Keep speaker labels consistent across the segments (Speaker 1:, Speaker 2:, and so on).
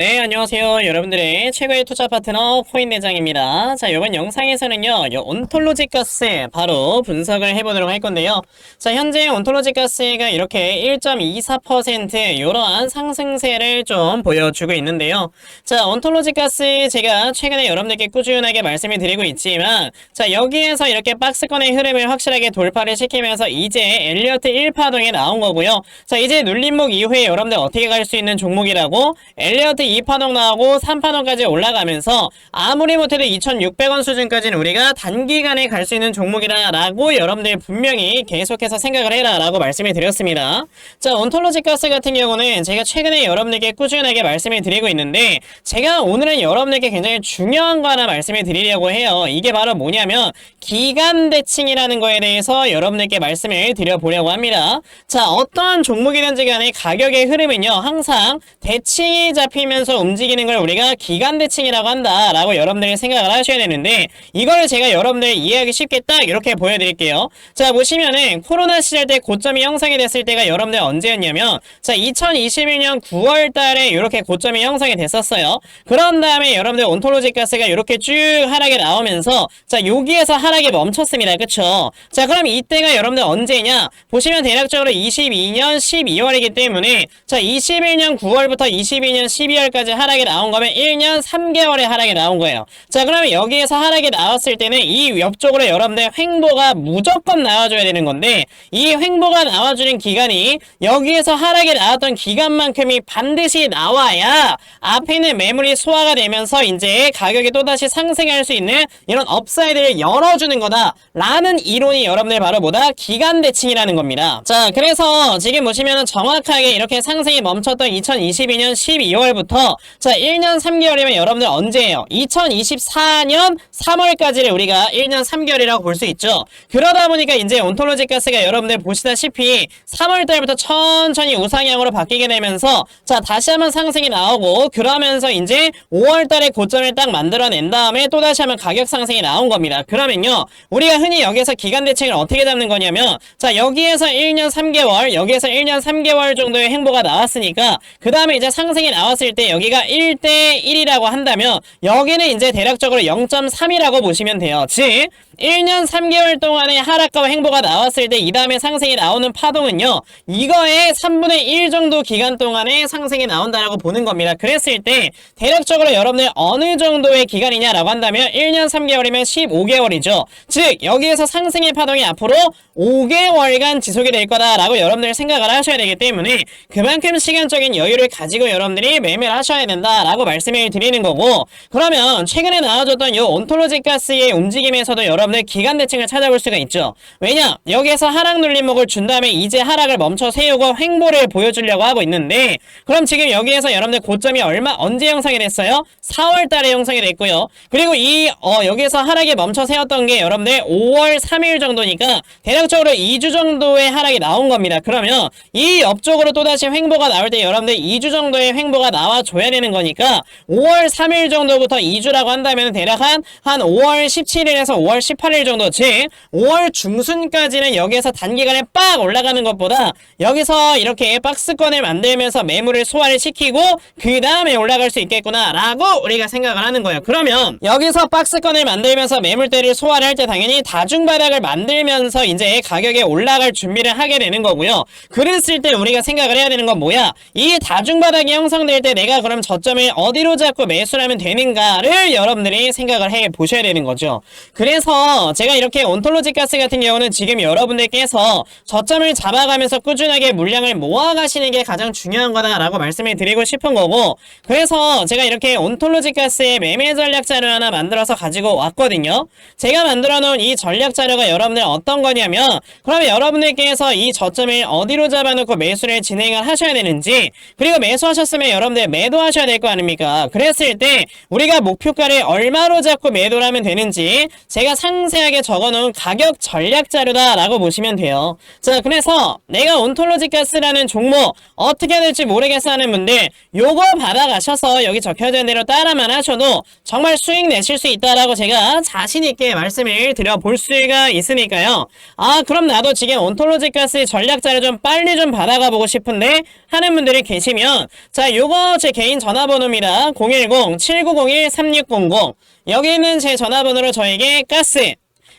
Speaker 1: 네, 안녕하세요. 여러분들의 최고의 투자 파트너 코인대장입니다. 자, 이번 영상에서는요, 이 온톨로지 가스 바로 분석을 해보도록 할 건데요. 자, 현재 온톨로지 가스가 이렇게 1.24% 이러한 상승세를 좀 보여주고 있는데요. 자, 온톨로지 가스 제가 최근에 여러분들께 꾸준하게 말씀을 드리고 있지만, 자, 여기에서 이렇게 박스권의 흐름을 확실하게 돌파를 시키면서 이제 엘리어트 1파동에 나온 거고요. 자, 이제 눌림목 이후에 여러분들 어떻게 갈 수 있는 종목이라고 엘리어트 2파동 나오고 3파동까지 올라가면서 아무리 못해도 2,600원 수준까지는 우리가 단기간에 갈 수 있는 종목이다라고 여러분들 분명히 계속해서 생각을 해라라고 말씀을 드렸습니다. 자, 온톨로지 가스 같은 경우는 제가 최근에 여러분들께 꾸준하게 말씀을 드리고 있는데 제가 오늘은 여러분들께 굉장히 중요한 거 하나 말씀을 드리려고 해요. 이게 바로 뭐냐면 기간 대칭이라는 거에 대해서 여러분들께 말씀을 드려보려고 합니다. 자, 어떠한 종목이든지 간에 가격의 흐름은요, 항상 대칭이 잡히면 서 움직이는 걸 우리가 기간 대칭이라고 한다라고 여러분들이 생각을 하셔야 되는데, 이걸 제가 여러분들 이해하기 쉽게 딱 이렇게 보여드릴게요. 자, 보시면은 코로나 시절 때 고점이 형성이 됐을 때가 여러분들 언제였냐면, 자, 2021년 9월 달에 이렇게 고점이 형성이 됐었어요. 그런 다음에 여러분들 온톨로지 가스가 이렇게 쭉 하락이 나오면서, 자, 여기에서 하락이 멈췄습니다. 그쵸? 자, 그럼 이때가 여러분들 언제냐? 보시면 대략적으로 22년 12월이기 때문에, 자, 21년 9월부터 22년 12월 까지 하락이 나온 거면 1년 3개월의 하락이 나온 거예요. 자, 그러면 여기에서 하락이 나왔을 때는 이 옆쪽으로 여러분들 횡보가 무조건 나와줘야 되는 건데, 이 횡보가 나와주는 기간이 여기에서 하락이 나왔던 기간만큼이 반드시 나와야 앞에 있는 매물이 소화가 되면서 이제 가격이 또다시 상승할 수 있는 이런 업사이드를 열어주는 거다 라는 이론이 여러분들 바로 뭐다? 기간 대칭이라는 겁니다. 자 그래서 지금 보시면 정확하게 이렇게 상승이 멈췄던 2022년 12월부터 자 1년 3개월이면 여러분들 언제예요? 2024년 3월까지를 우리가 1년 3개월이라고 볼 수 있죠. 그러다 보니까 이제 온톨로지 가스가 여러분들 보시다시피 3월 달부터 천천히 우상향으로 바뀌게 되면서 자 다시 한번 상승이 나오고 그러면서 이제 5월 달에 고점을 딱 만들어낸 다음에 또 다시 한번 가격 상승이 나온 겁니다. 그러면요 우리가 흔히 여기서 기간 대칭을 어떻게 잡는 거냐면 자 여기에서 1년 3개월 여기에서 1년 3개월 정도의 행보가 나왔으니까 그 다음에 이제 상승이 나왔을 때 여기가 1대 1이라고 한다면 여기는 이제 대략적으로 0.3이라고 보시면 돼요. 즉 1년 3개월 동안의 하락과 행보가 나왔을 때 이 다음에 상승이 나오는 파동은요 이거의 3분의 1 정도 기간 동안에 상승이 나온다라고 보는 겁니다. 그랬을 때 대략적으로 여러분들 어느 정도의 기간이냐라고 한다면 1년 3개월이면 15개월이죠. 즉 여기에서 상승의 파동이 앞으로 5개월간 지속이 될 거다라고 여러분들 생각을 하셔야 되기 때문에 그만큼 시간적인 여유를 가지고 여러분들이 매매를 하셔야 된다라고 말씀을 드리는 거고 그러면 최근에 나와줬던 이 온톨로지 가스의 움직임에서도 여러분 들 기간 대칭을 찾아볼 수가 있죠. 왜냐 여기에서 하락 눌림목을 준 다음에 이제 하락을 멈춰 세우고 횡보를 보여주려고 하고 있는데 그럼 지금 여기에서 여러분들 고점이 얼마 언제 형성이 됐어요? 4월 달에 형성이 됐고요. 그리고 이 어, 여기에서 하락이 멈춰 세웠던 게 여러분들 5월 3일 정도니까 대략적으로 2주 정도의 하락이 나온 겁니다. 그러면 이 옆쪽으로 또다시 횡보가 나올 때 여러분들 2주 정도의 횡보가 나와줘야 되는 거니까 5월 3일 정도부터 2주라고 한다면 대략 한, 한 5월 17일에서 5월 18일 정도. 즉 5월 중순까지는 여기에서 단기간에 빡 올라가는 것보다 여기서 이렇게 박스권을 만들면서 매물을 소화를 시키고 그 다음에 올라갈 수 있겠구나 라고 우리가 생각을 하는 거예요. 그러면 여기서 박스권을 만들면서 매물대를 소화를 할 때 당연히 다중바닥을 만들면서 이제 가격이 올라갈 준비를 하게 되는 거고요. 그랬을 때 우리가 생각을 해야 되는 건 뭐야? 이 다중바닥이 형성될 때 내가 그럼 저점을 어디로 잡고 매수를 하면 되는가를 여러분들이 생각을 해 보셔야 되는 거죠. 그래서 제가 이렇게 온톨로지 가스 같은 경우는 지금 여러분들께서 저점을 잡아가면서 꾸준하게 물량을 모아가시는 게 가장 중요한 거다라고 말씀을 드리고 싶은 거고 그래서 제가 이렇게 온톨로지 가스의 매매 전략 자료 하나 만들어서 가지고 왔거든요. 제가 만들어 놓은 이 전략 자료가 여러분들 어떤 거냐면 그러면 여러분들께서 이 저점을 어디로 잡아놓고 매수를 진행을 하셔야 되는지 그리고 매수하셨으면 여러분들 매도하셔야 될 거 아닙니까? 그랬을 때 우리가 목표가를 얼마로 잡고 매도를 하면 되는지 제가 상 상세하게 적어놓은 가격 전략 자료다라고 보시면 돼요. 자, 그래서 내가 온톨로지 가스라는 종목 어떻게 해야 될지 모르겠어 하는 분들 요거 받아가셔서 여기 있는 대로 따라만 하셔도 정말 수익 내실 수 있다라고 제가 자신있게 말씀을 드려볼 수가 있으니까요. 아, 그럼 나도 지금 온톨로지 가스 전략 자료 좀 빨리 좀 받아가 보고 싶은데 하는 분들이 계시면 자, 요거 제 개인 전화번호입니다. 010-7901-3600 여기 있는 제 전화번호로 저에게 가스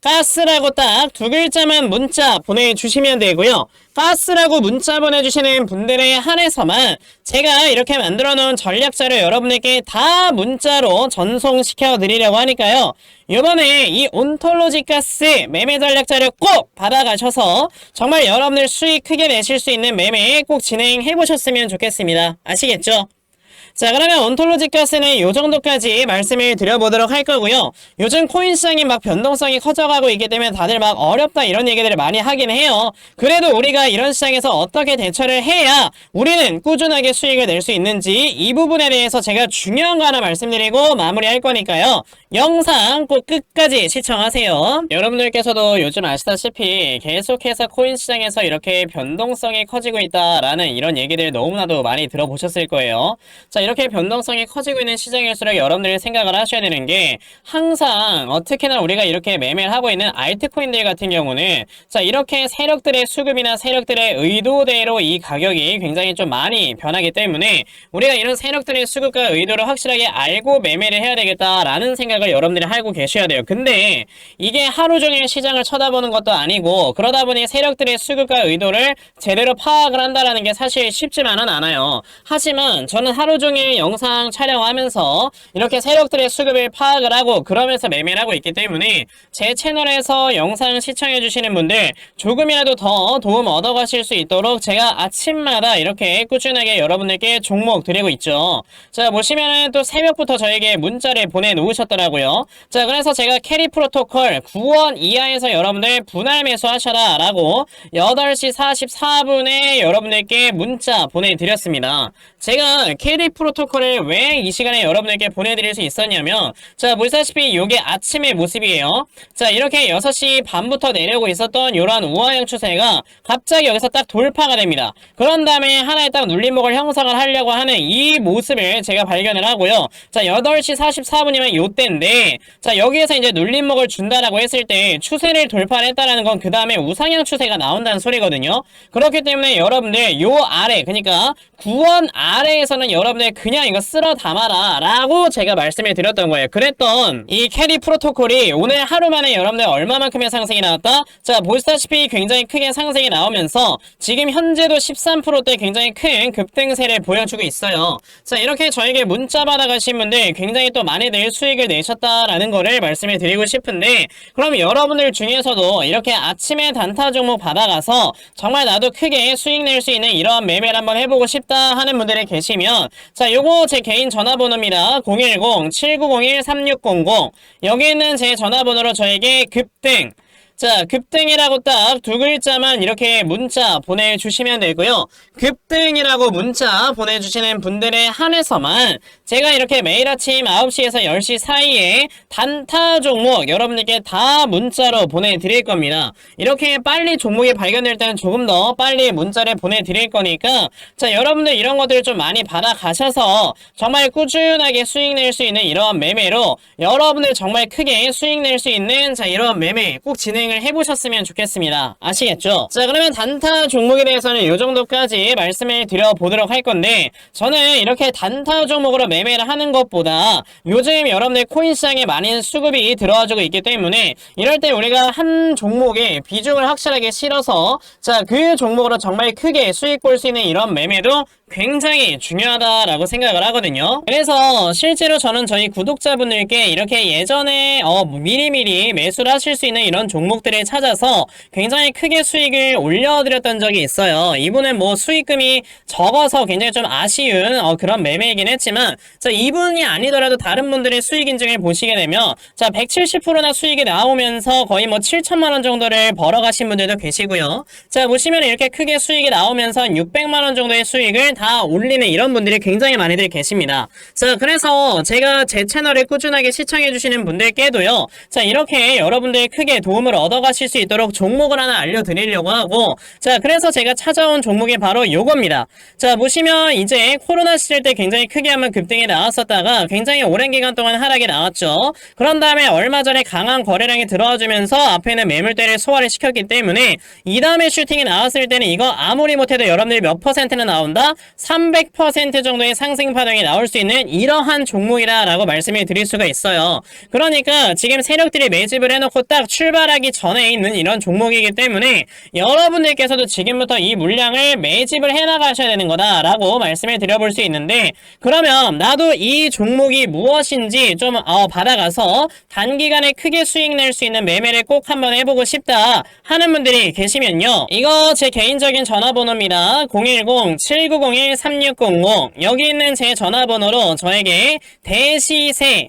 Speaker 1: 가스라고 딱 두 글자만 문자 보내주시면 되고요. 가스라고 문자 보내주시는 분들에 한해서만 제가 이렇게 만들어 놓은 전략자료 여러분에게 다 문자로 전송시켜 드리려고 하니까요. 이번에 이 온톨로지 가스 매매 전략자료 꼭 받아가셔서 정말 여러분들 수익 크게 내실 수 있는 매매 꼭 진행해 보셨으면 좋겠습니다. 아시겠죠? 자 그러면 온톨로지 가스는 요 정도까지 말씀을 드려보도록 할 거고요. 요즘 코인 시장이 막 변동성이 커져가고 있기 때문에 다들 막 어렵다 이런 얘기들을 많이 하긴 해요. 그래도 우리가 이런 시장에서 어떻게 대처를 해야 우리는 꾸준하게 수익을 낼 수 있는지 이 부분에 대해서 제가 중요한 거 하나 말씀드리고 마무리할 거니까요. 영상 꼭 끝까지 시청하세요. 여러분들께서도 요즘 아시다시피 계속해서 코인 시장에서 이렇게 변동성이 커지고 있다라는 이런 얘기들 너무나도 많이 들어보셨을 거예요. 자, 이렇게 변동성이 커지고 있는 시장일수록 여러분들이 생각을 하셔야 되는 게 항상 어떻게나 우리가 이렇게 매매를 하고 있는 알트코인들 같은 경우는 자, 이렇게 세력들의 수급이나 세력들의 의도대로 이 가격이 굉장히 좀 많이 변하기 때문에 우리가 이런 세력들의 수급과 의도를 확실하게 알고 매매를 해야 되겠다라는 생각을 여러분들이 하고 계셔야 돼요. 근데 이게 하루 종일 시장을 쳐다보는 것도 아니고 그러다 보니 세력들의 수급과 의도를 제대로 파악을 한다라는 게 사실 쉽지만은 않아요. 하지만 저는 하루 종일 영상 촬영하면서 이렇게 세력들의 수급을 파악을 하고 그러면서 매매를 하고 있기 때문에 제 채널에서 영상 시청해 주시는 분들 조금이라도 더 도움 얻어 가실 수 있도록 제가 아침마다 이렇게 꾸준하게 여러분들께 종목 드리고 있죠. 자 보시면은 또 새벽부터 저에게 문자를 보내 놓으셨더라고요. 자 그래서 제가 캐리 프로토콜 9원 이하에서 여러분들 분할 매수하셔라 라고 8시 44분에 여러분들께 문자 보내드렸습니다. 제가 캐리 프로토콜을 왜 이 시간에 여러분에게 보내드릴 수 있었냐면 자 보시다시피 이게 아침의 모습이에요. 자 이렇게 6시 반부터 내려오고 있었던 이러한 우하형 추세가 갑자기 여기서 딱 돌파가 됩니다. 그런 다음에 하나의 딱 눌림목을 형성을 하려고 하는 이 모습을 제가 발견을 하고요. 자 8시 44분이면 요때인데 자 여기에서 이제 눌림목을 준다라고 했을 때 추세를 돌파를 했다라는 건 그 다음에 우상향 추세가 나온다는 소리거든요. 그렇기 때문에 여러분들 요 아래 그러니까 9원 아래 에서는 여러분들 그냥 이거 쓸어 담아라 라고 제가 말씀을 드렸던 거예요. 그랬던 이 캐리 프로토콜이 오늘 하루 만에 여러분들 얼마만큼의 상승이 나왔다? 자 보시다시피 굉장히 크게 상승이 나오면서 지금 현재도 13%대 굉장히 큰 급등세를 보여주고 있어요. 자 이렇게 저에게 문자 받아가신 분들 굉장히 또 많이들 수익을 내셨다라는 거를 말씀을 드리고 싶은데 그럼 여러분들 중에서도 이렇게 아침에 단타 종목 받아가서 정말 나도 크게 수익 낼 수 있는 이러한 매매를 한번 해보고 싶다 하는 분들 이 계시면 자 요거 제 개인 전화번호입니다. 010-7901-3600 여기 있는 제 전화번호로 저에게 급등 자, 급등이라고 딱 두 글자만 이렇게 문자 보내주시면 되고요. 급등이라고 문자 보내주시는 분들에 한해서만 제가 이렇게 매일 아침 9시에서 10시 사이에 단타 종목 여러분들께 다 문자로 보내드릴 겁니다. 이렇게 빨리 종목이 발견될 때는 조금 더 빨리 문자를 보내드릴 거니까 자, 여러분들 이런 것들을 좀 많이 받아가셔서 정말 꾸준하게 수익 낼 수 있는 이러한 매매로 여러분들 정말 크게 수익 낼 수 있는 자, 이러한 매매 꼭 진행 을 해보셨으면 좋겠습니다. 아시겠죠? 자 그러면 단타 종목에 대해서는 이 정도까지 말씀을 드려보도록 할 건데 저는 이렇게 단타 종목으로 매매를 하는 것보다 요즘 여러분들 코인 시장에 많은 수급이 들어와주고 있기 때문에 이럴 때 우리가 한 종목에 비중을 확실하게 실어서 자 그 종목으로 정말 크게 수익 볼 수 있는 이런 매매도 굉장히 중요하다라고 생각을 하거든요. 그래서 실제로 저는 저희 구독자분들께 이렇게 예전에 어 미리미리 매수를 하실 수 있는 이런 종목 종목들을 찾아서 굉장히 크게 수익을 올려드렸던 적이 있어요. 이분은 뭐 수익금이 적어서 굉장히 좀 아쉬운 어, 그런 매매이긴 했지만 자 이분이 아니더라도 다른 분들의 수익 인증을 보시게 되면 자 170%나 수익이 나오면서 거의 뭐 7천만 원 정도를 벌어가신 분들도 계시고요. 자 보시면 이렇게 크게 수익이 나오면서 600만 원 정도의 수익을 다 올리는 이런 분들이 굉장히 많이들 계십니다. 자 그래서 제가 제 채널을 꾸준하게 시청해주시는 분들께도요. 자 이렇게 여러분들 크게 도움을 얻어가실 수 있도록 종목을 하나 알려드리려고 하고 자 그래서 제가 찾아온 종목이 바로 요겁니다. 자 보시면 이제 코로나 시절 때 굉장히 크게 한번 급등이 나왔었다가 굉장히 오랜 기간 동안 하락이 나왔죠. 그런 다음에 얼마 전에 강한 거래량이 들어와주면서 앞에는 매물대를 소화를 시켰기 때문에 이 다음에 슈팅이 나왔을 때는 이거 아무리 못해도 여러분들이 몇 퍼센트나 나온다? 300% 정도의 상승 파동이 나올 수 있는 이러한 종목이다라고 말씀을 드릴 수가 있어요. 그러니까 지금 세력들이 매집을 해놓고 딱 출발하기 전에 있는 이런 종목이기 때문에 여러분들께서도 지금부터 이 물량을 매집을 해나가셔야 되는 거다라고 말씀을 드려볼 수 있는데 그러면 나도 이 종목이 무엇인지 좀 어, 받아가서 단기간에 크게 수익 낼 수 있는 매매를 꼭 한번 해보고 싶다 하는 분들이 계시면요. 이거 제 개인적인 전화번호입니다. 010-7901-3600 여기 있는 제 전화번호로 저에게 대시세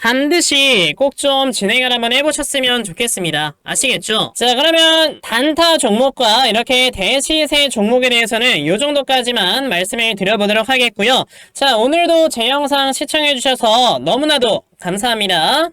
Speaker 1: 반드시 꼭 좀 진행을 한번 해보셨으면 좋겠습니다. 아시겠죠? 자, 그러면 단타 종목과 이렇게 대시세 종목에 대해서는 이 정도까지만 말씀을 드려보도록 하겠고요. 자, 오늘도 제 영상 시청해주셔서 너무나도 감사합니다.